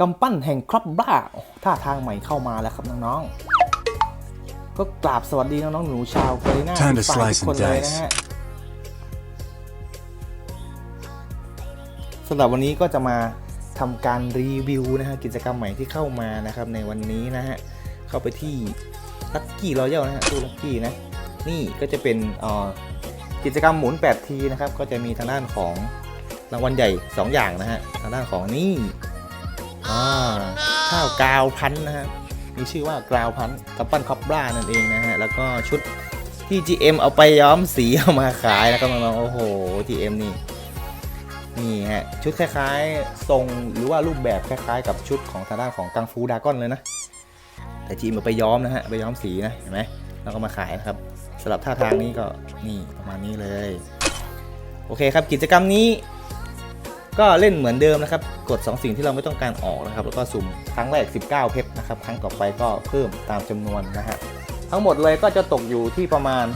กำปั้นแห่งครอบบ้าท่าทางใหม่เข้ามาแล้วครับน้องๆ ก็กราบสวัสดีน้องๆหนูชาวเกาหลีหน้า Time to ทุกฝ่าย slice ทุกคน and เลย dice นะฮะสำหรับวันนี้ก็จะมาทำการรีวิวนะฮะกิจกรรมใหม่ที่เข้ามานะครับในวันนี้นะฮะเข้าไปที่ลักกี้รอยัลนะฮะตู้ลักกี้นะนี่ก็จะเป็นเอ่อกิจกรรมหมุน 8 ทีนะครับ ก็จะมีทางด้านของรางวัลใหญ่ 2 อย่างนะฮะทางด้านของนี่ อ่าข้าวกาวพันธุ์นะฮะมีชื่อว่ากราวพันธุ์กับปั้นคอปบรานั่นเองนะฮะ แล้วก็ชุดที่ GM เอาไปย้อมสีเอามาขายนะครับน้องๆโอ้โห GM นี่นี่ฮะชุดคล้ายๆ ทรงหรือว่ารูปแบบคล้ายๆ กับชุดของทางด้านของกังฟูดากอนเลยนะ แต่ GM เอาไปย้อมนะฮะไปย้อมสีนะเห็นไหมแล้วก็มาขายนะครับสำหรับท่าทางนี้ก็นี่ประมาณนี้เลย โอเคครับกิจกรรมนี้ ก็เล่นเหมือนเดิมนะครับ กด 2 สิ่งที่เราไม่ต้องการออกนะครับ แล้วก็สุ่มครั้งแรก 19 เพชรนะครับ ครั้งต่อไปก็เพิ่มตามจำนวนนะฮะ ทั้งหมดเลยก็จะตกอยู่ที่ประมาณ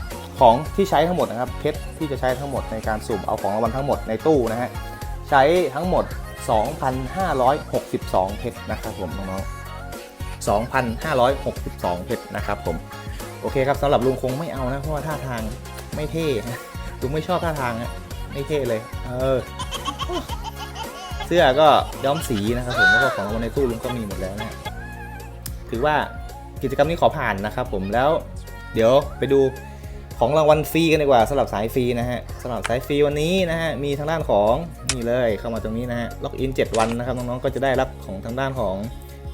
ของที่ใช้ทั้งหมดนะครับ เพชรที่จะใช้ทั้งหมดในการสุ่มเอาของรางวัลทั้งหมดในตู้นะฮะ ใช้ทั้งหมด 2,562 เพชรนะครับผมน้องๆ2,562 เพชรนะครับผม โอเคครับสำหรับลุงคงไม่เอานะ เพราะว่าท่าทางไม่เท่ลุงไม่ชอบท่าทางนะไม่เท่เลย เออ เสื้อก็ย้อมสีนะครับผมแล้วก็ของรางวัลในตู้ลุงก็มีหมดแล้วนะถือว่ากิจกรรมนี้ขอผ่านนะครับผมแล้วเดี๋ยวไปดูของรางวัลฟรีกันดีกว่าสำหรับสายฟรีนะฮะสำหรับสายฟรีวันนี้นะฮะมีทางด้านของนี่เลยเข้ามาตรงนี้นะฮะล็อกอิน 7 วันนะครับน้องๆก็จะได้รับของทางด้านของ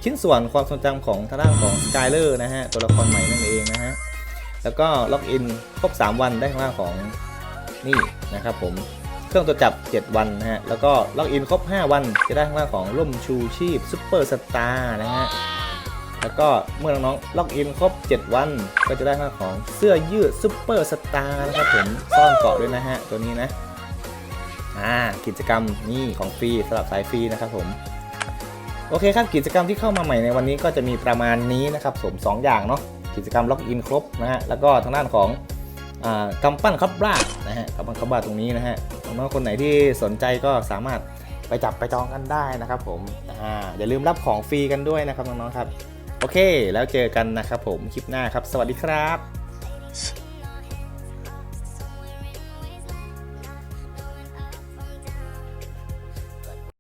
ชิ้นส่วนความทรงจำของทางด้านของสกายเลอร์นะฮะตัวละครใหม่นั่นเองนะฮะแล้วก็ล็อกอินครบ 3 วันได้ทางด้านของนี่นะครับผม เครื่องตรวจับ 7 วันนะฮะ แล้วก็ล็อกอินครบ 5 วัน จะได้ทางด้านของร่มชูชีพซุปเปอร์สตาร์นะฮะ แล้วก็เมื่อน้องๆล็อกอินครบ 7 วัน ก็จะได้ทางด้านของเสื้อยืดซุปเปอร์สตาร์นะครับผมซ่อนเกาะด้วยนะฮะ ตัวนี้นะ อ่า กิจกรรมนี่ของฟรีสำหรับสายฟรีนะครับผมโอเคครับกิจกรรมที่เข้ามาใหม่ในวันนี้ก็จะมีประมาณนี้นะครับผมสองอย่างเนาะกิจกรรมล็อกอินครบนะฮะแล้วก็ทางด้านของอ่ากำปั้นคับบ้านะฮะกำปั้นคับบ้าตรงนี้นะฮะ น้องๆคนไหนที่สนใจก็สามารถไปจับไปจองกันได้นะครับ ผมอ่าอย่าลืมรับของฟรีกันด้วยนะครับน้องๆครับ โอเค แล้วเจอกันนะครับผมคลิปหน้าครับ สวัสดีครับ